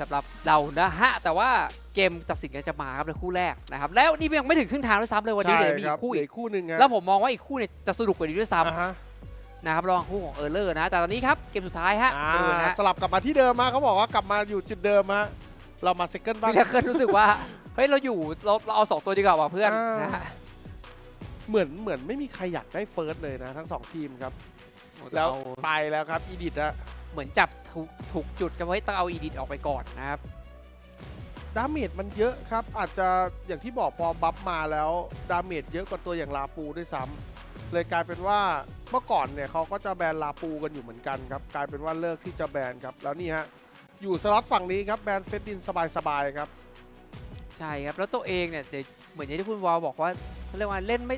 สำหรับเรานะฮะ แต่ว่าเกมตัดสินกันจะมาครับในคู่แรกนะครับ แล้วนี่ยังไม่ถึงครึ่งทางด้วยซ้ำเลยวันนี้ใช่เดี๋ยวมีครัอีกคู่เหลือีอกคู่หนึ่งฮะแล้วผมมองว่าอีกคู่เนี่ยจะสนุกกว่านี้ด้วยซ้อ่าฮะำนะครับระหว่างคู่ของเออร์เลอร์นะ แต่ตอนนี้ครับเกมสุดท้ายฮะอ่าเออนะสลับกลับมาที่เดิมมาเขาบอกว่ากลับมาอยู่จุดเดิมฮะเรามาเซคันด์บ้างพี่แล้วก็รู้สึกว่าเฮ้ยเราอยู่เราเราเอาสองตัวดีกว่าว่ะเพื่อนอ่านนะฮะเหมือนเหมือนไม่มีใครอยากได้เฟิร์สเลยนะทั้งสองทีมครับแล้วเอาไปแล้วครับอีดิทอะเหมือนจับ ถูกถูกจุดกันไว้ต้องเอาอีดิทออกไปก่อนนะครับ ดาเมจมันเยอะครับ อาจจะอย่างที่บอกพอบัฟมาแล้ว ดาเมจเยอะกว่าตัวอย่างลาปูด้วยซ้ำเลยกลายเป็นว่าเมื่อก่อนเนี่ยเขาก็จะแบนลาปูกันอยู่เหมือนกันครับกลายเป็นว่าเลิกที่จะแบนครับแล้วนี่ฮะอยู่สล็อตฝั่งนี้ครับแบนเฟดดินสบายๆครับ ใช่ครับ แล้วตัวเองเนี่ยเดี๋ยวเหมือนอย่างที่คุณวอลบอกว่าเขาเรียกว่าเล่นไม่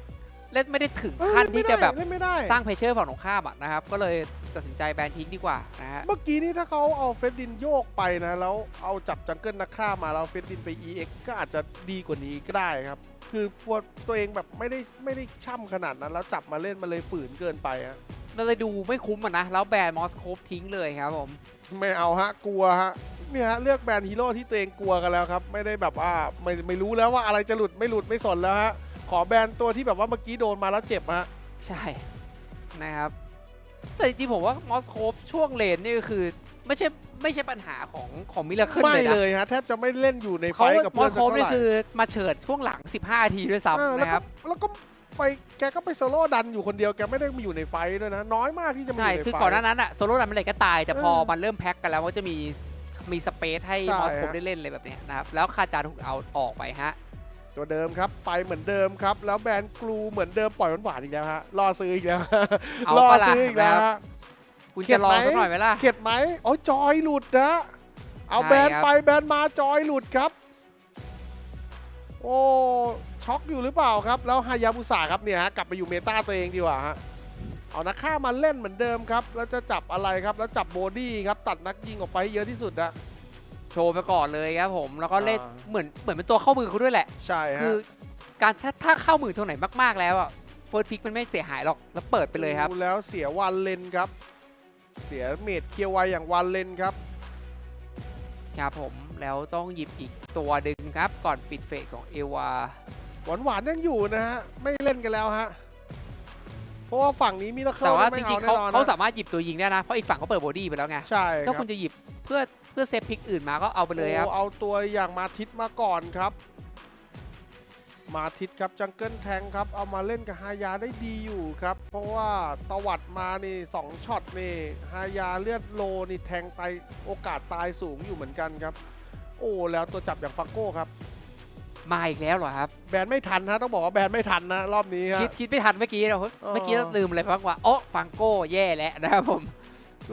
เล่นไม่ได้ถึงขั้นที่จะแบบเล่นไม่ได้สร้างเพรสเชอร์ฝั่งตรงข้ามอะนะครับ ก็เลย ตัดสินใจแบนทิ้งดีกว่านะฮะ เมื่อกี้นี่ถ้าเขาเอาเฟดดินโยกไปนะ แล้วเอาจับจังเกิลนักฆ่ามาแล้วเฟดดินไป EX ก็อาจจะดีกว่านี้ก็ได้ครับ คือพวกตัวเองแบบไม่ได้ไม่ได้ช่ำขนาดนั้น แล้วจับมาเล่นมาเลยฝืนเกินไปฮะเราเลยดูไม่คุ้มอะนะ แล้วแบนมอสโคปทิ้งเลยครับผม ไม่เอาฮะกลัวฮะเนี่ยฮะเลือกแบรนด์ฮีโร่ที่ตัวเองกลัวกันแล้วครับ ไม่ได้แบบว่าไม่ไม่รู้แล้วว่าอะไรจะหลุดไม่หลุดไม่สนแล้วฮะขอแบรนด์ตัวที่แบบว่าเมื่อกี้โดนมาแล้วเจ็บฮะใช่นะครับ แต่จริงๆผมว่ามอสโคปช่วงเลนนี่ก็คือไม่ใช่ไม่ใช่ปัญหาของของมิลเลอร์ขึ้นไม่เลยนะเลยฮะแทบจะไม่เล่นอยู่ในไฟเขาท์กับมอเพื่อสนโคสักปเท่านี่ไหร่คือมาเฉิดช่วงหลัง 15นาทีด้วยเออซ้ำแล้วนะคก็รับ แล้วก็ไปแกก็ไปโซโล่ดันอยู่คนเดียวแกไม่ได้มาอยู่ในไฟท์ด้วยนะ น้อยมากที่จะมาอใช่ยู่ในไฟท์ คือก่อนหน้านั้นอะโซโล่ดันมันเลยก็ตาย แต่พอเออมันเริ่มแพ็กกันแล้วมันก็จะมีมีสเปซให้ใช่มอสโคปฮะ ได้เล่นเลยแบบเนี้ยนะครับแล้วคาจาถูกเอาออกไปฮะ ตัวเดิมครับไปเหมือนเดิมครับ แล้วแบรนด์กลูเหมือนเดิมปล่อยหวานๆอีกแล้วฮะรอซื้ออีกแล้วเอารอปะล่ะซื้ออีกแล้วนะครับฮะคุณเข็จะดลองไหมสักหน่อยไหมล่ะเข็ดไหมอ๋อจอยหลุดนะเอาใช่แบรนด์ครับไปแบรนด์มาจอยหลุดครับ โอ้ช็อกอยู่หรือเปล่าครับ แล้วฮายาบุสะครับเนี่ยฮะกลับไปอยู่เมตาตัวเองดีกว่าฮะเอานักฆ่ามาเล่นเหมือนเดิมครับ แล้วจะจับอะไรครับ แล้วจับโบดี้ครับ ตัดนักยิงออกไปให้เยอะที่สุดนะ โชว์ไปก่อนเลยครับผมแล้วก็เล่นอ่า เหมือนเหมือนเป็นตัวเข้ามือเขาด้วยแหละ ใช่คืฮะอการถ้าถ้าเข้ามือตรงไหนมากๆแล้วอะเฟิร์สพิกมันไม่เสียหายหรอกแล้วเปิดไปเลยครับ ดูแล้วเสียวันเลนครับ เสียเมดเคียวไวอย่างวันเลนครับ ครับผมแล้วต้องหยิบอีกตัวดึงครับ ก่อนปิดเฟสของเอวา หวานหวานๆยังอยู่นะฮะ ไม่เล่นกันแล้วฮะ เพราะว่าฝั่งนี้มีนักเข้าแต่ว่าจไม่ริเอางๆแน่เขานอนเขานะสามารถหยิบตัวยิงได้นะ เพราะอีกฝั่งเขาเปิดบอดี้ไปแล้วไง ใช่คถ้ารับ คุณจะหยิบเพื่อ เพื่อเซฟพิกอื่นมาก็เอาไปเลยครับโอ้เอาตัวอย่างมาทิตมาก่อนครับ มาทิตครับจังเกิลแทงครับ เอามาเล่นกับฮายาได้ดีอยู่ครับ เพราะว่าตวัดมานี่สองช็อตนี่ฮายาเลือดโลนี่แทงไปโอกาสตายสูงอยู่เหมือนกันครับ โอ้แล้วตัวจับอย่างฟังโก้ครับมาอีกแล้วเหรอครับ แบนไม่ทันฮะต้องบอกว่าแบนไม่ทันนะรอบนี้ฮะคิดคิดไม่ทันเมื่อกี้เราเออเมื่อกี้เราลืมอะไรบ้างว่าโอ้ฟังโก้แย่แล้วนะครับผม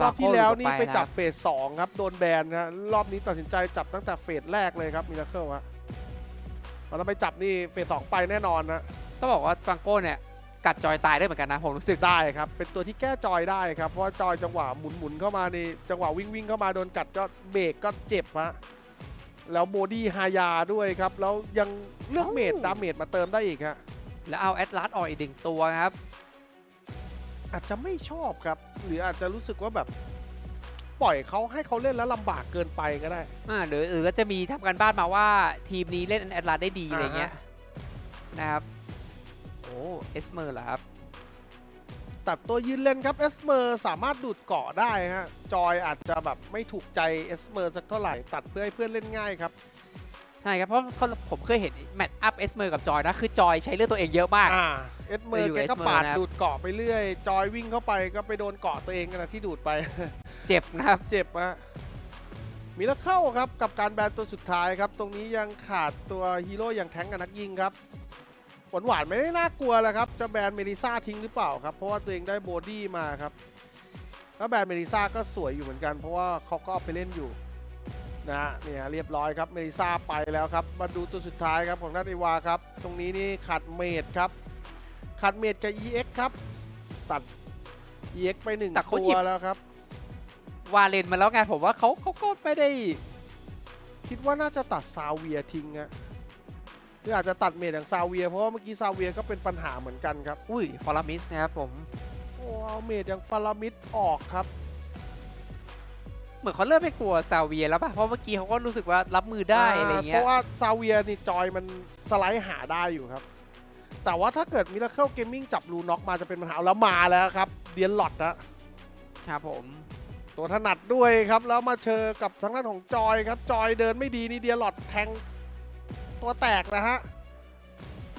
รอบที่แล้วนี่ไปจับฟังโเฟสสองครับ โดนแบนนะรอบนี้ตัดสินใจจับตั้งแต่เฟสแรกเลยครับมิราเคิลฮะตอนนั้นไปจับนี่เฟสสองไปแน่นอนนะต้องบอกว่าฟังโก้เนี่ยกัดจอยตายได้เหมือนกันนะผมรู้สึกได้ครับ เป็นตัวที่แก้จอยได้ครับ เพราะว่าจอยจังหวะหมุนหมุนๆเข้ามานี่จังหวะวิ่งวิ่งๆเข้ามาโดนกัดก็เบรกก็เจ็บฮะแล้วโบดี้ฮายาด้วยครับ แล้วยังเลือกเมดดาเมจมาเติมได้อีกฮะแล้วเอาแอตลาสออกอีกหนึ่งตัวครับ อาจจะไม่ชอบครับ หรืออาจจะรู้สึกว่าแบบปล่อยเขาให้เขาเล่นแล้วลำบากเกินไปก็ได้ อ่าหรือหรือก็จะมีทำกันบ้านมาว่าทีมนี้เล่นแอตลาสได้ดีอะไรเงี้ยนะครับโอ้เอสเมอร์เหรอครับ ตัดตัวยืนเล่นครับเอสเมอร์สามารถดูดเกาะได้ฮะจอยอาจจะแบบไม่ถูกใจเอสเมอร์สักเท่าไหร่ ตัดเพื่อให้เพื่อนเล่นง่ายครับ ใช่ครับ เพราะเขาผมเคยเห็นแมตช์อัพเอสเมอร์กับจอยนะ คือจอยใช้เลือดตัวเองเยอะมาก อ่าเอสเมอไปร์อยู่แกก็ Esmer ปาดนะครับดูดเกาะไปเรื่อย จอยวิ่งเข้าไปก็ไปโดนเกาะตัวเองขณะที่ดูดไป เจ็บนะครับ เจ็บฮะมีแล้วเข้าครับกับการแบนตัวสุดท้ายครับ ตรงนี้ยังขาดตัวฮีโร่อย่างแทงกับนักยิงครับ หวานหวานๆไม่ได้น่ากลัวแล้วครับ จะแบนเมลิซ่าทิ้งหรือเปล่าครับ เพราะว่าตัวเองได้โบดี้มาครับ แล้วแบนเมลิซ่าก็สวยอยู่เหมือนกัน เพราะว่าเขาก็เอาไปเล่นอยู่ นะฮะเนี่ยเรียบร้อยครับเมลิซ่าไปแล้วครับ มาดูตัวสุดท้ายครับของนัทอีวาครับ ตรงนี้นี่ขาดเมดครับขาดเมดกับ EX ครับ ตัด EX ไปหนึ่งแต่เขาตัหยิวบแล้วครับ วาเลนมาแล้วไงผมว่าเขาเขาก็ไม่ได้ คิดว่าน่าจะตัดซาเวียทิ้งอะหรืออาจจะตัดเมดอย่างซาเวีย เพราะว่าเมื่อกี้ซาเวียก็เป็นปัญหาเหมือนกันครับ อุ้ยฟอร์มิสนะครับผม โอ้เอาเมดอย่างฟารามิดออกครับ เหมือนเขาเริ่มไม่กลัวซาเวียแล้วป่ะ เพราะเมื่อกี้เขาก็รู้สึกว่ารับมือได้อะไรเงี้เพยราะว่าซาเวียนี่จอยมันสไลด์หาได้อยู่ครับ แต่ว่าถ้าเกิดมิราเคิลเกมมิ่งจับลูน็อกมาจะเป็นปัญหาแล้วมาแล้วครับ เดียนหลอดนะครับผมตัวถนัดด้วยครับ แล้วมาเจอกับทางด้านของจอยครับ จอยเดินไม่ดีนี่เดียนหลอดแทงตัวแตกนะฮะ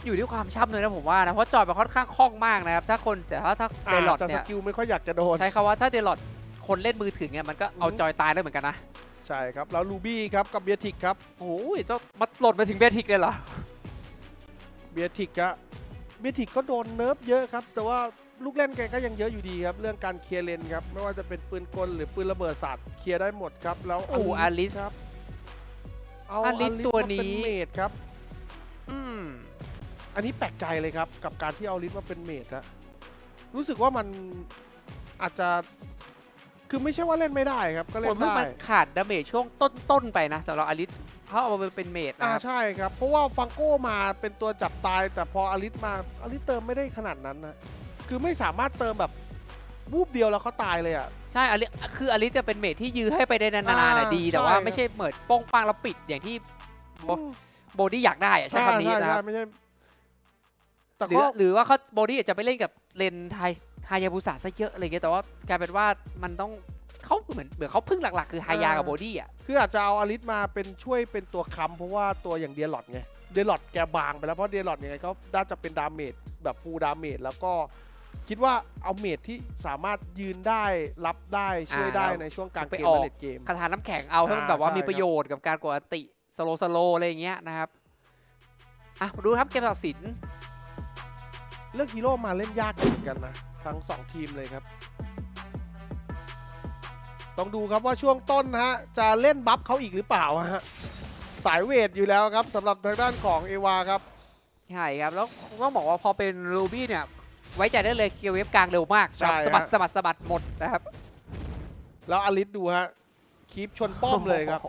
อยู่ที่ความช่ำเลยนะผมว่านะเพราะจอยมันค่อนข้างคล่องมากนะครับถ้าคนแต่ถ้าถ้าเดลอดจะสเนี่ยกิลไม่ค่อยอยากจะโดนใช้คำว่าถ้าเดลอด คนเล่นมือถึงเนี่ยมันก็เอาอืมจอยตายได้เหมือนกันนะ ใช่ครับ แล้วลูบี้ครับกับเบียทิกครับ โอ้ยเจ้ามาหล่นมาถึงเบทิกเลยเหรอ เบียทิกอะเบียทิกก็โดนเนิร์ฟเยอะครับ แต่ว่าลูกเล่นแกก็ยังเยอะอยู่ดีครับ เรื่องการเคลียร์เลนครับ ไม่ว่าจะเป็นปืนกลหรือปืนระเบิดสัตว์เคลียร์ได้หมดครับ แล้วโอ้อาลิสครับเอาอลิสตัวมาเป็นนี้เมดครับ อืมอันนี้แปลกใจเลยครับ กับการที่เอาลิสมาเป็นเมดอะรู้สึกว่ามันอาจจะ คือไม่ใช่ว่าเล่นไม่ได้ครับ ก็เล่ผมนว่าได้มันขาดดาเมจช่วงต้นๆไปนะสำหรับอลิสเขาเอามาเป็นเมดนะอ่าครับใช่ครับ เพราะว่าฟังโก้มาเป็นตัวจับตาย แต่พออลิสมาอลิสเติมไม่ได้ขนาดนั้นนะคือไม่สามารถเติมแบบวูบเดียวแล้วเขาตายเลยอะ ใช่อลิสคืออลิสจะเป็นเมดที่ยื้อให้ไปได้นานๆน่ะอ่าดี แต่ว่าใช่ ไม่ใช่เมิดโป้งปังแล้วปิดอย่างที่โอ้โบดี้อยากได้อะใช้คำนี้ใช่นะครับ ใช่ไม่ใช่แต่หรือก็ หรือว่าเขาโบดี้อาจจะไปเล่นกับเลนไทไฮายาบุสะซะเยอะอะไรเงี้ยแต่ว่ากลายเป็นว่ามันต้องเขาเหมือนเหมือนเขาพึ่งหลัก ๆ คือไฮายากับโบดี้อะคืออาจจะเอาอลิสมาเป็นช่วยเป็นตัวค้ำเพราะว่าตัวอย่างเดียร์ลอดไงเดียร์ลอดแกบางไปแล้วเพราะเดียร์ลอดยังไงก็น่าจะเป็นดาเมจแบบฟูลดาเมจแล้วก็คิดว่าเอาเมจที่สามารถยืนได้รับได้ช่วยอ่าได้แล้วในช่วงกลางไปเกมออกและเลดเกมคาถาน้ำแข็งเอาให้มันแบบว่าอ่ามีมีประโยชน์กับการกดอันติสโลสโลอะไรอย่างเงี้ยนะครับอะมาดูครับเกมตัดสินเลือกฮีโร่มาเล่นยากเหมือนกันนะ ทั้ง 2 ทีมเลยครับ ต้องดูครับว่าช่วงต้นนะฮะ จะเล่นบัฟเขาอีกหรือเปล่าฮะ สายเวทอยู่แล้วครับสำหรับทางด้านของเอวาครับ ใช่ครับ แล้วต้องบอกว่าพอเป็นรูบี้เนี่ย ไว้ใจได้เลยเคลียร์เวฟกลางเร็วมากใช่สะบัดฮะ สะบัดสะบัดหมดนะครับแล้วอลิสดูฮะคีปชนป้อมเลยครับ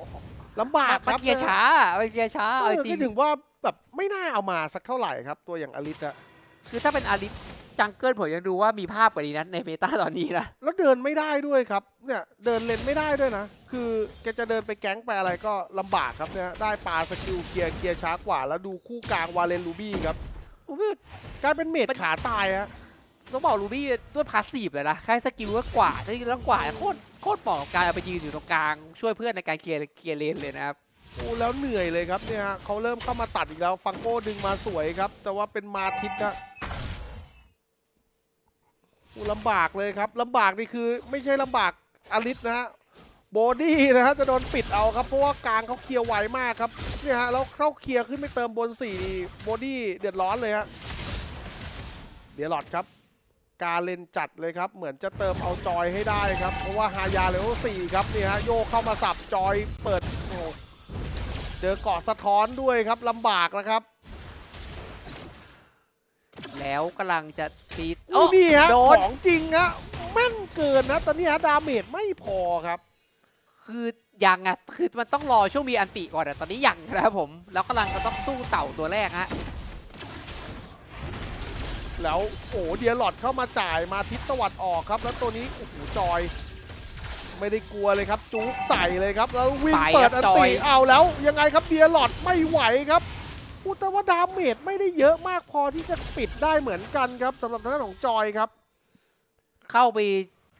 ลำบากคมันรับเคลียร์ช้ามันเคลียร์ช้าเอเอาอจริคืงอถึงว่าแบบไม่น่าเอามาสักเท่าไหร่ครับ ตัวอย่างอลิสอะ คือถ้าเป็นอาริส จังเกิลผมยังดูว่ามีภาพกว่านี้นะในเมตาตอนนี้นะ แล้วเดินไม่ได้ด้วยครับ เนี่ยเดินเลนไม่ได้ด้วยนะ คือแกจะเดินไปแก๊งไปอะไรก็ลำบากครับเนี่ยได้ปลาสกิลเคลียร์เคลียร์ช้ากว่า แล้วดูคู่กลางวาเลนลูบี้ครับผมว่ากลายเป็นเมดขาตายฮะต้องบอกรูบี้ด้วยพาสซีฟเลยนะแค่สกิลก็กว่าสกิลแล้วกว่าโคตรโคตรเหมาะกับการเอาไปยืนอยู่ตรงกลาง ช่วยเพื่อนในการเคลียร์เคลียร์เลนเลยนะครับโอ้แล้วเหนื่อยเลยครับเนี่ยฮะเขาเริ่มเข้ามาตัดอีกแล้วฟังโก้ดึงมาสวยครับ แต่ว่าเป็นมาทิตนะโอ้ ลำบากเลยครับลำบากนี่คือไม่ใช่ลำบากอลิสนะฮะโบดี้นะฮะจะโดนปิดเอาครับ เพราะว่ากลางเขาเคลียร์ไวมากครับเนี่ยฮะแล้วเข้าเคลียร์ขึ้นไปเติมบนสี่โบดี้เดือดร้อนเลยฮะเดี๋ยวหลอดครับการเล่นจัดเลยครับ เหมือนจะเติมเอาจอยให้ได้ครับ เพราะว่าฮายาเลเวลสี่ครับนี่ฮะโยกเข้ามาสับจอยเปิดโอ้เจอเกาะสะท้อนด้วยครับลำบากนะครับ แล้วกำลังจะ ตีดโอ้นี่ฮะโดขนองจริงฮะแม่นเกินนะตอนนี้ฮะดาเมจไม่พอครับ คือยังอะคือมันต้องรอช่วงมีอันติก่อนแต่ตอนนี้ยังนะครับผม แล้วกำลังจะต้องสู้เต่าตัวแรกฮะแล้วโอ้เดียหลอดเข้ามาจ่ายมาทิศตะวันออกครับ แล้วตัวนี้โอ้โหจอย ไม่ได้กลัวเลยครับจุกใส่เลยครับ แล้ววิ่งไปเปิครัดบอันจอตียเอาแล้วยังไงครับเดียหลอดไม่ไหวครับ พูดแต่ว่าดาเมจไม่ได้เยอะมากพอที่จะปิดได้เหมือนกันครับสำหรับทางด้านของจอยครับ เข้าไป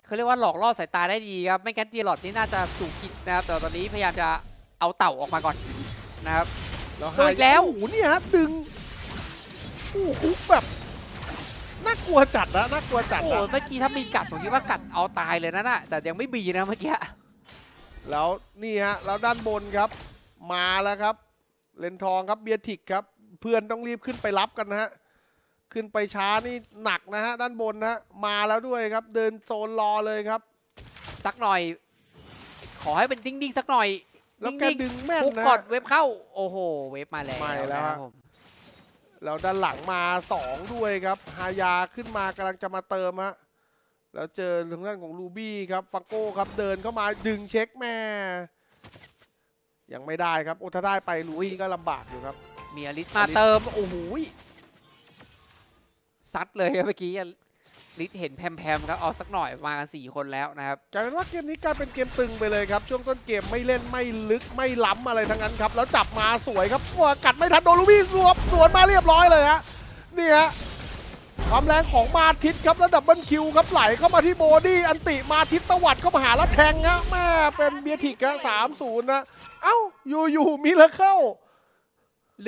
เขาเรียกว่าหลอกล่อสายตาได้ดีครับ ไม่งั้นตีหลอดนี่น่าจะสูงคิดนะครับ แต่ตอนนี้พยายามจะเอาเต่าออกมาก่อนนะครับแล้วโดนอีกแล้วโอ้โหเนี่ยฮะดึงโอ้โหแบบน่ากลัวจัดนะน่ากลัวจัดโอ้นะเมื่อกี้ถ้ามีกัดผมคิดว่ากัดเอาตายเลยนะน่ะแต่ยังไม่มีนะเมื่อกี้แล้วนี่ฮะแล้วด้านบนครับ มาแล้วครับ เลนทองครับเบียร์ทิกครับ เพื่อนต้องรีบขึ้นไปรับกันนะฮะ ขึ้นไปช้านี่หนักนะฮะ ด้านบนนะฮะมาแล้วด้วยครับ เดินโซนรอเลยครับ สักหน่อย ขอให้เป็นดิ้งๆสักหน่อยแล้วแกนิ่งดึงแม่ๆนพุกนะกดฮะเว็บเข้า โอ้โห เว็บมาแล้วไม่แล้วนะคฮะรับผมแล้วด้านหลังมา 2 ด้วยครับฮายาขึ้นมากำลังจะมาเติมฮะแล้วเจอทางด้านของลูบี้ครับฟังโก้ครับเดินเข้ามาดึงเช็คแม่ ยังไม่ได้ครับ โอ้ถ้าได้ไปลูบี้ก็ลำบากอยู่ครับ มีอลิสมาอลิสเติม โอ้โหยซัดเลยครับเมื่อกี้ลิทเห็นแพมๆครับเอาสักหน่อยมากันสี่คนแล้วนะครับกลายเป็นว่าเกมนี้กลายเป็นเกมตึงไปเลยครับ ช่วงต้นเกมไม่เล่นไม่ลึกไม่ล้ำอะไรทั้งนั้นครับ แล้วจับมาสวยครับวัวกัดไม่ทันโดนลูบี้รวบสวนมาเรียบร้อยเลยฮะนี่ฮะ ความแรงของมาทิตครับแล้วดับเบิลคิวครับไหลเข้ามาที่โบดี้อันติมาทิตตวัดเข้ามาหาแล้วแทงฮะแม่เป็นเบียร์ทิกฮะสามศูนย์นะ เอ้าอยู่อยู่ๆมีแล้วเข้า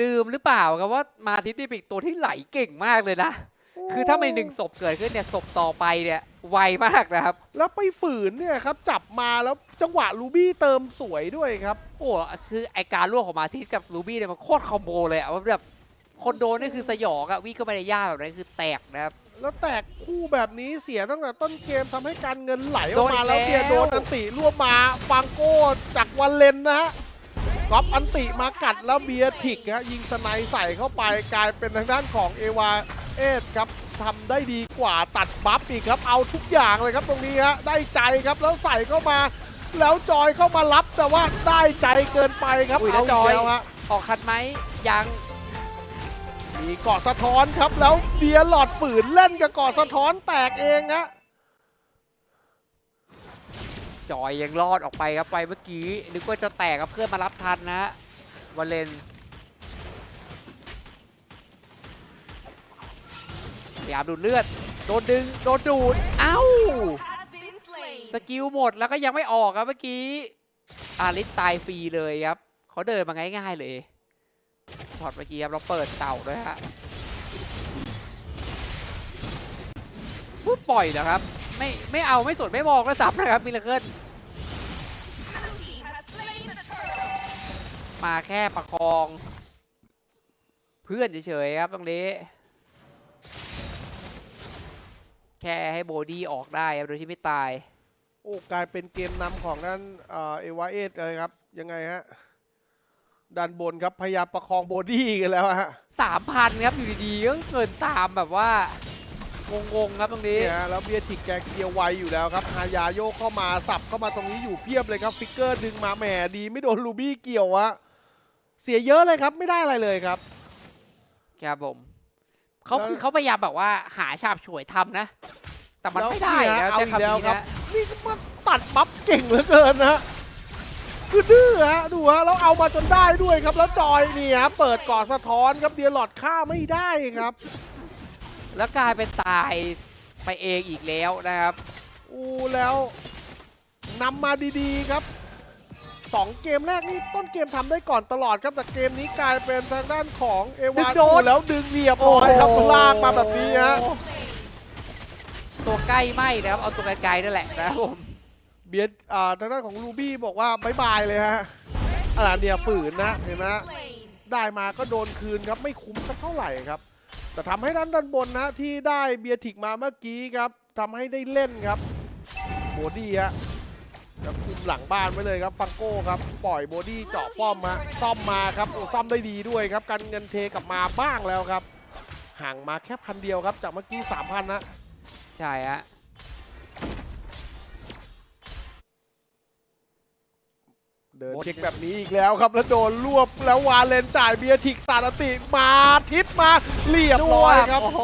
ลืมหรือเปล่าครับว่ามาทิตนี่เป็นตัวที่ไหลเก่งมากเลยนะ คือถ้าไม่หนึ่งศพเกิดขึ้นเนี่ยศพต่อไปเนี่ยไวมากนะครับ แล้วไปฝืนเนี่ยครับจับมาแล้วจังหวะลูบี้เติมสวยด้วยครับ โอ้คือไอการล่วงของมาทิสกับรูบี้เนี่ยมันโคตรคอมโบเลยอะว่าแบบ คนโดนนี่คือสยองอะวิ่งเข้าไปในย่าแบบนั้นคือแตกนะครับ แล้วแตกคู่แบบนี้เสียตั้งแต่ต้นเกมทำให้การเงินไหลออกมาโดนอีกแล้วเบียร์แล้วโดนอันติรวบมาฟังโก้จากวันเลนนะฮะก๊อปอันติมากัดแล้วเบียร์ถิกฮะยิงสไนใส่เข้าไปกลายเป็นทางด้านของเอวาเอสครับทำได้ดีกว่าตัดบัฟอีกครับเอาทุกอย่างเลยครับตรงนี้ฮะได้ใจครับแล้วใส่เข้ามา แล้วจอยเข้ามารับแต่ว่าได้ใจเกินไปครับอุ้ยแล้เอาวอีจอย กแล้วฮะ ออกคันไหมยัง มีเกาะสะท้อนครับแล้วเบียร์หลอดฝืนเล่นกับเกาะสะท้อนแตกเองฮะจอยยังรอดออกไปครับไปเมื่อกี้นึกว่าจะแตกครับเพื่อนมารับทันนะฮะวาเลนพยายามดูดเลือดโดนดึงโดนดูดเอ้าสกิลหมดแล้วก็ยังไม่ออกครับเมื่อกี้อาริสตายฟรีเลยครับเขาเดินมาง่ายๆเลย ช็อตเมื่อกี้ครับเราเปิดเต่าด้วยฮะพูดปล่อยเหรอครับ ไม่ไม่เอาไม่สนไม่มองก็สับนะครับมิลเคิลมาแค่ประคอง เพื่อนเฉยๆครับตรงนี้ แค่ให้โบดี้ออกได้ครับโดยที่ไม่ตาย โอ้กลายเป็นเกมนำของนเอ่อเอวาเอสเลยครับ ยังไงฮะ ด้านบนครับพยายามประคองโบดี้กันแล้วฮะสามพันครับอยู่ดีๆก็เกินตามแบบว่างงๆครับตรงนี้เนี่ยฮะแล้วเบียร์ทิกแกเกียร์ไวอยู่แล้วครับฮายาโยกเข้ามาสับเข้ามาตรงนี้อยู่เพียบเลยครับฟิกเกอร์ดึงมาแหมดีไม่โดนลูบี้เกี่ยวอะเสียเยอะเลยครับไม่ได้อะไรเลยครับ ครับผมเขาแล้วคือเขาพยายามแบบว่าหาฉาบฉวยทำนะ แต่มันแล้วไม่ได้เนี่ยแล้วเอาใช้อีกคำแล้วนี้ครับ นะ นี่มันตัดบัฟเก่งเหลือเกินนะฮะ คือดื้อฮะดูฮะแล้วเอามาจนได้ด้วยครับ แล้วจอยเนี่ยฮะเปิดก่อนสะท้อนครับเดียร์หลอดฆ่าไม่ได้ครับ แล้วกลายเป็นตายไปเองอีกแล้วนะครับ อู้แล้วนำมาดีๆครับสองเกมแรกนี่ต้นเกมทำได้ก่อนตลอดครับแต่เกมนี้กลายเป็นทางด้านของเอวาดึงโดนแล้วดึงเรียบร้อยครับลากมาแบบนี้ฮะตัวใกล้ไหมนะครับเอาตัวไกลๆนั่นแหละนะครับผม เบียดอ่าทางด้านของลูบี้บอกว่าบายบายเลยฮะอ่าเนี่ยฝืนนะเห็นไหมได้มาก็โดนคืนครับไม่คุ้มสักเท่าไหร่ครับ แต่ทำให้ด้านด้านบนนะที่ได้เบียร์ทิกมาเมื่อกี้ครับทำให้ได้เล่นครับโบดี้ฮะแล้วคุมหลังบ้านไว้เลยครับฟังโก้ครับปล่อยโบดี้เจาะป้อมมาซ่อมมาครับโอ้ซ่อมได้ดีด้วยครับการเงินเทกลับมาบ้างแล้วครับห่างมาแค่พันเดียวครับจากเมื่อกี้สามพันนะใช่ฮะ เดินเช็คแบบนี้อีกแล้วครับ แล้วโดนรวบแล้ววาเลนจ่ายเบียร์ทิกสารติมาทิศมาเรียบร้อยครับ โอ้โห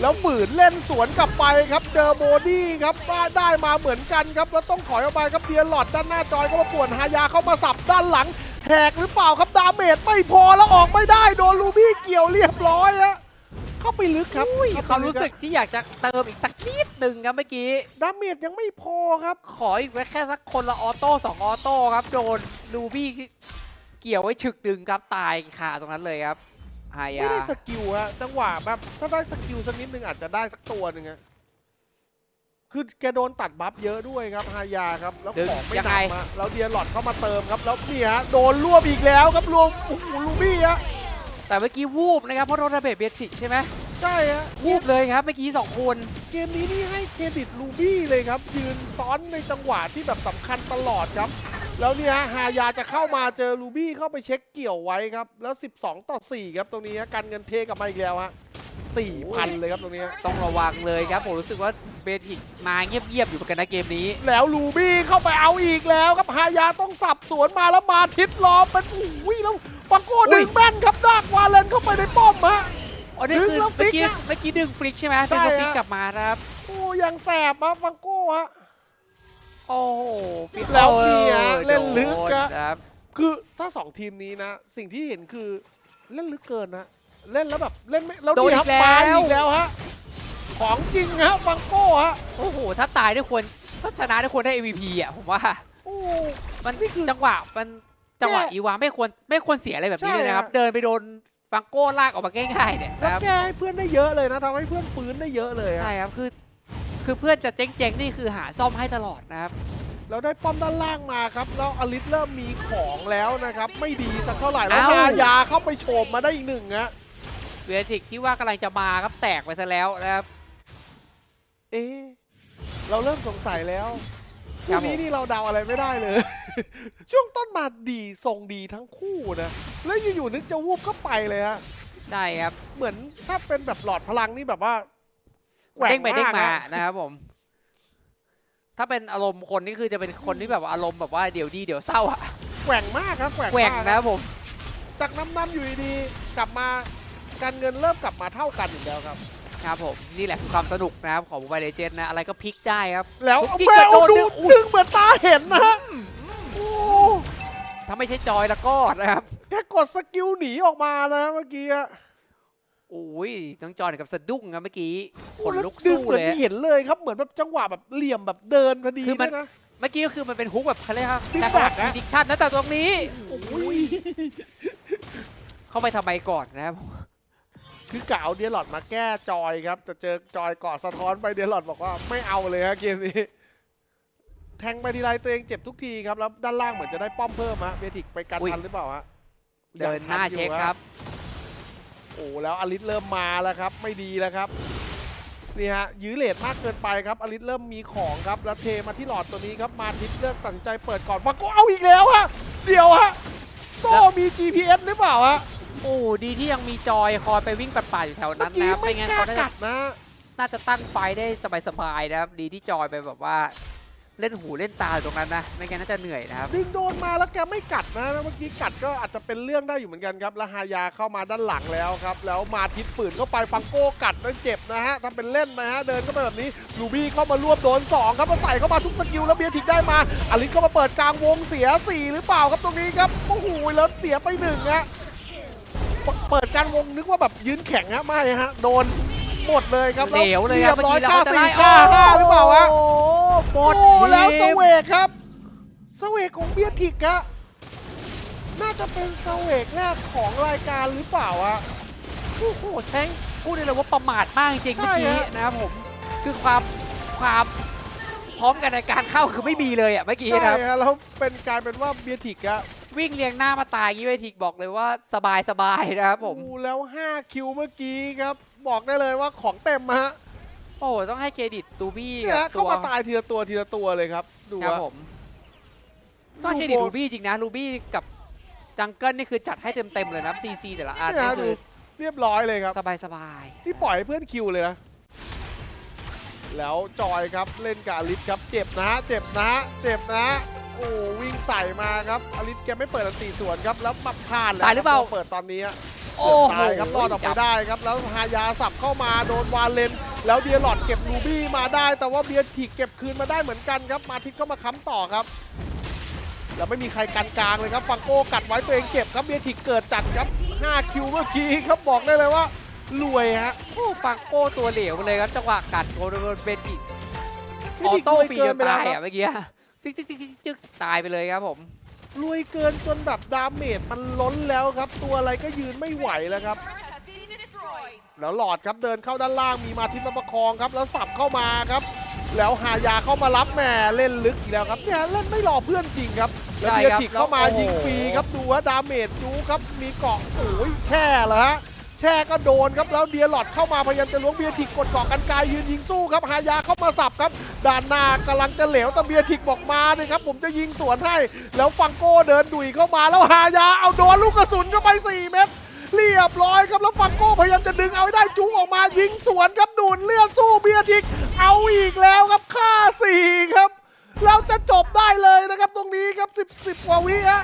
แล้วฝืนเล่นสวนกลับไปครับ เจอโบดี้ครับว่าได้มาเหมือนกันครับ แล้วต้องถอยออกไปครับเดียร์หลอดด้านหน้าจอยก็มาป่วนฮายาเข้ามาสับด้านหลังแหกหรือเปล่าครับดาเมจไม่พอแล้วออกไม่ได้โดนลูบี้เกี่ยวเรียบร้อยแล้ว เข้าไปลึกครับอุ้ยเข้ความไปรู้สึกที่อยากจะเติมอีกสักนิดหนึ่งครับเมื่อกี้ดาเมจยังไม่พอครับ ขออีกแค่สักคนละออโต้สองออโต้ครับโดนลูบี้เกี่ยวไว้ฉึกดึงครับตายขาตรงนั้นเลยครับฮาไม่ยาได้สกิลฮะจังหวะแบบถ้าได้สกิลสักนิดนึงอาจจะได้สักตัวหนึ่งฮะคือแกโดนตัดบัฟเยอะด้วยครับฮายาครับ แล้วดึงของไม่ยังหไงนักมาแล้วเดียร์หลอดเข้ามาเติมครับ แล้วเนี่ยฮะโดนรวบอีกแล้วครับรวมโอ้โหลูบี้ฮะ แต่เมื่อกี้วูบนะครับเพราะโดนระเบิดเบียทริกใช่ไหมใช่ฮะวูบเลยครับเมื่อกี้สองคน เกมนี้นี่ให้เครดิตลูบี้เลยครับ ยืนซ้อนในจังหวะที่แบบสำคัญตลอดครับ แล้วเนี่ยฮะฮายาจะเข้ามาเจอลูบี้เข้าไปเช็คเกี่ยวไว้ครับ แล้ว 12 ต่อ 4 ครับตรงนี้ฮะการเงินเทกลับมาอีกแล้วฮะ4,000เลยครับตรงนี้ฮะต้องระวังเลยครับ ผมรู้สึกว่าเบทิกมาเงียบๆอยู่เหมือนกันนะเกมนี้ แล้วลูบี้เข้าไปเอาอีกแล้วครับฮายาต้องสับสวนมาแล้วมาทิศล้อมเป็นอุ้ยแล้ว ฟังโก้อุ้ดึยงแม่นครับดากวาเลนเข้าไปในป้อมฮะ อ๋อนี่คือดึงแล้วฟลิเมื่อกกี้อะเมื่อกี้ดึงฟลิกใช่ไหมใช่ดึงแล้วฟลิกฮะ กลับมานะครับโโอ้ยังแสบอะฟังโก้ฮะ โอ้โหพี่แล้วเนี่ยออเล่นลึกอะ โดนครับ คือถ้าสองทีมนี้นะ สิ่งที่เห็นคือเล่นลึกเกินนะเล่นแล้วแบบเล่นไม่แล้วโดนดีอีครับกแล้ว ปาอีกแล้วฮะของจริงฮะฟังโก้ฮะโอ้โห ถ้าตายได้ควร ถ้าชนะได้ควรได้ MVP อะผมว่า โอ้ มันนี่คือ จังหวะมัน จังหวะแก้อีวาไม่ควรไม่ควรเสียอะไรแบบนี้ใช่เลยนะครับฮะเดินไปโดนฟังโก้ลากออกมาง่ายๆเนี่ยแล้วนะครับแก้ให้เพื่อนได้เยอะเลยนะทำให้เพื่อนฟื้นได้เยอะเลยใช่ฮะครับคือ คือเพื่อนจะเจ๊งๆนี่คือหาซ่อมให้ตลอดนะครับแล้วได้ป้อมด้านล่างมาครับแล้วอลิสเริ่มมีของแล้วนะครับ ไม่ดีสักเท่าไหร่แล้วเอ้าฮายาเข้าไปโฉมมาได้อีกหนึ่งฮะเวทิกที่ว่ากำลังจะมาครับแตกไปซะแล้วนะครับ เอ๊ะเราเริ่มสงสัยแล้ว ครัคู่บผมนี้นี่เราเดาอะไรไม่ได้เลย ช่วงต้นมาดีทรงดีทั้งคู่นะ แล้วอยู่ๆนึกจะวูบก็ไปเลยฮะใช่ครับเหมือนถ้าเป็นแบบหลอดพลังนี่แบบว่าแกว่เด้งไปเด้งกมาฮะนะครับผม ถ้าเป็นอารมณ์คนนี่คือจะเป็นคนที่แบบว่าอารมณ์แบบว่าเดี๋ยวดีเดี๋ยวเศร้าอะแกว่งมากครับแกว่งแกว่งมากนะครับผม จากน้ำน้ำๆอยู่ดีๆกลับมาการเงินเริ่มกลับมาเท่ากันอีกแล้วครับ ครับผมนี่แหละคือความสนุกนะครับของ Mobile Legends นะอะไรก็พลิกได้ครับแล้วทุกที่แวเกิดวโดนดูดึงอุ๊ยดึงเหมือนตาเห็นนะฮะโอ้ถ้าไม่ใช่จอยแล้วก็นะครับแกกดสกิลหนีออกมานะเมื่อกี้อะโอ้ยน้องจอยกับสะดุ้งครับเมื่อกี้ขนแล้วลุกดึงสู้เหมือนเลยที่เห็นเลยครับเหมือนแบบจังหวะแบบเหลี่ยมแบบเดินพอดีคือมันด้วยนะเมื่อกี้ก็คือมันเป็นฮุกแบบเขาเรียกว่า Big การ Back นะดิชั่นนะแต่ตรงนี้โอ้ยเข้าไปทำไมก่อนนะครับ คือกะเอาเดียร์ลอดมาแก้จอยครับแต่เจอจอยเกาะสะท้อนไปเดียร์ลอดบอกว่าไม่เอาเลยฮะเกมนี้ แทงไปทีไรตัวเองเจ็บทุกทีครับแล้วด้านล่างเหมือนจะได้ป้อมเพิ่มฮะเบติกไปกันอุ๊ย ทันหรือเปล่าฮะเดินหน้ายังทัเช็คอยู่ฮะครับ โอ้แล้วอลิสเริ่มมาแล้วครับ ไม่ดีแล้วครับนี่ฮะยื้อเลทมากเกินไปครับอลิสเริ่มมีของครับแล้วเทมาที่หลอดตัวนี้ครับมาทิศเลือกตัดสินใจเปิดก่อนฟังก็เอาอีกแล้วฮะเดี๋ยวฮะโซ่มี GPS หรือเปล่าฮะ โอ้ดีที่ยังมีจอยคอยไปวิ่งปัดป่าดๆอยู่แถวเมื่นั้อนกี้นะครับไม่ไม่งั้นกล้าเขาน่าจะกัดนะน่าจะตั้งไฟได้สบายๆนะครับ ดีที่จอยไปแบบว่าเล่นหูเล่นตาอยู่ตรงนั้นนะไม่งั้นน่าจะเหนื่อยนะครับดึงโดนมาแล้วแกไม่กัดนะแล้วเมื่อกี้กัดก็อาจจะเป็นเรื่องได้อยู่เหมือนกันครับแล้วฮายาเข้ามาด้านหลังแล้วครับ แล้วมาทิศปืนเข้าไปฟังโก้กัดแล้วเจ็บนะฮะทำเป็นเล่นนะฮะเดินเข้าไปแบบนี้ลูบี้เข้ามารวบโดนสองครับแล้วใส่เข้ามาทุกสกิลแล้วเบียร์ทิกได้มาอลิสก็มาเปิดกลางวงเสียสี่หรือเปล่าครับตรงนี้ครับโอ้โหแล้วเสียไปหนึ่งฮะ เปเปิดกลางวงนึกว่าแบบยืนแข็งฮะไม่ฮะโดนหมดเลยครับเหลวเลยคเรีรัยบบเมื่อร้อยกี้เราค่าก็จะสี่ไล่ค่าห้าหรือเปล่าฮะโอ้หมดโอ้แล้วสทีมเวกครับสเวกของเบียร์ทิกอะน่าจะเป็นสเวกแรกของรายการหรือเปล่าอะโอ้โหแท้งพูดได้เลยว่าประมาทมากจริงๆใช่เมื่อกี้ฮะนะครับผมคือความความพร้อมกันในการเข้าคือไม่มีเลยอะเมื่อกี้ใช่นะครับฮะแล้วเป็นกลายเป็นว่าเบียร์ทิกอะ วิ่งเรียงหน้ามาตายยี่เวทิกบอกเลยว่าสบายสบายๆนะครับผมดูแล้ว 5 คิวเมื่อกี้ครับ บอกได้เลยว่าของเต็มฮะโอ้โหต้องให้เครดิตตูบี้เนี่ยกับฮะตัเข้าวมาตายทีละตัวทีละตัวเลยครับ ดูครับว่าผมต้องให้เครดิตดูโบรูบี้จริงนะรูบี้กับจังเกิลนี่คือจัดให้เต็มๆเลยนะครับซีซีแต่ละอันเนี่ยนี่ฮะคืดูอเรียบร้อยเลยครับ สบายสบายนี่ปล่อยให้เพื่อนคิวเลยนะแล้วจอยครับเล่นกับอลิสครับ เจ็บนะฮะเจ็บนะฮะเจ็บนะฮะโอ้วิ่งใส่มาครับอลิสแกไม่เปิดอันตีสวนครับแล้วมาพลาดแล้วตายหรือเปล่า เปิดตอนนี้อะโอ้เกือบโห ตายครับรอดออกไปได้ครับ แล้วฮายาสับเข้ามาโดนวาเลน แล้วเดียร์หลอดเก็บรูบี้มาได้ แต่ว่าเบียร์ถิกเก็บคืนมาได้เหมือนกันครับ มาทิตก็มาค้ำต่อครับ แล้วไม่มีใครกันกลางเลยครับ ฟังโก้กัดไว้ตัวเองเก็บครับ เบียร์ถิกเกิดจัดครับ 5 คิวเมื่อกี้ครับบอกได้เลยว่ารวยฮะโอ้ฟังโก้ตัวเหลวเลยครับจังหวะกัดโดนโดนเบนจิพี่ออถิกโต้รวยฟรีเกิจนนไปแล้วตายครัอะบเมื่อกี้ จึ๊กจึ๊กจึ๊กจึ๊กจึ๊กตายไปเลยครับผมรวยเกินจนแบบดาเมจมันล้นแล้วครับ ตัวอะไรก็ยืนไม่ไหวแล้วครับ แล้วหลอดครับเดินเข้าด้านล่างมีมาทิตมาประคองครับ แล้วสับเข้ามาครับ แล้วหายาเข้ามารับแหมเล่นลึกอีกแล้วครับเนี่ยเล่นไม่รอเพื่อนจริงครับแล้วใช่เบียครับร์ทิกเข้ามาแล้วโอ้โหยิงฟรีครับดูว่าดาเมจดูครับมีเกาะโอ้ยแช่เหรอฮะ แช่ก็โดนครับแล้วเดียร์หลอดเข้ามาพยายามจะล้วงเบียร์ทิกกดเกาะกันกายยืนยิงสู้ครับหายาเข้ามาสับครับด่านหน้ากำลังจะเหลวแต่เบียร์ทิกบอกมาเลยครับผมจะยิงสวนให้ แล้วฟังโก้เดินดุยเข้ามาแล้วหายาเอาโดนลูกกระสุนเข้าไป 4 เม็ดเรียบร้อยครับแล้วฟังโก้พยายามจะดึงเอาให้ได้จุกออกมายิงสวนครับดูดเลือดสู้เบียร์ทิก เอาอีกแล้วครับค่าสี่ครับเราจะจบได้เลยนะครับตรงนี้ครับ 10 10กว่าวิฮะ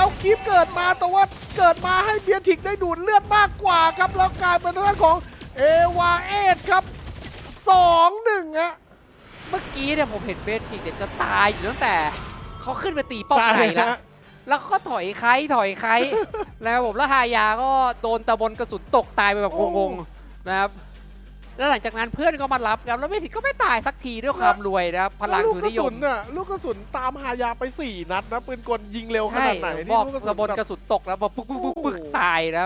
แล้วคลิปเกิดมาแต่ว่าเกิดมาให้เบียร์ทิกได้ดูดเลือดมากกว่าครับแล้วกลายเป็นทางด้านของเอวาเอสครับสองหนึ่งอะเมื่อกี้เนี่ยผมเห็นเบสทิกเนี่ยจะตายอยู่ตั้งแต่เขาขึ้นไปตีป้อมไก่แล้วฮะแล้วเขาก็ถอยไคถอยไคแล้วผมแล้วฮายาก็โดนตะบนกระสุนตกตายไปแบบโอ้งงๆนะครับ แล้วหลังจากนั้นเพื่อนก็มารับครับแล้วเบสทิกก็ไม่ตายสักทีด้วยความรวยนะครับพลังแวอลูกยู่กระนิยสุมนน่ะลูกกระสุนตามหายาไปสี่นัดนะปืนกลยิงเร็วขใช่นาดไหนผมนี่บอกลูกกระสุตะนบนแบบกระสุนตกแล้วพอปึ๊กปึ๊กปึ๊กปึ๊กโอ้ตายแล้ว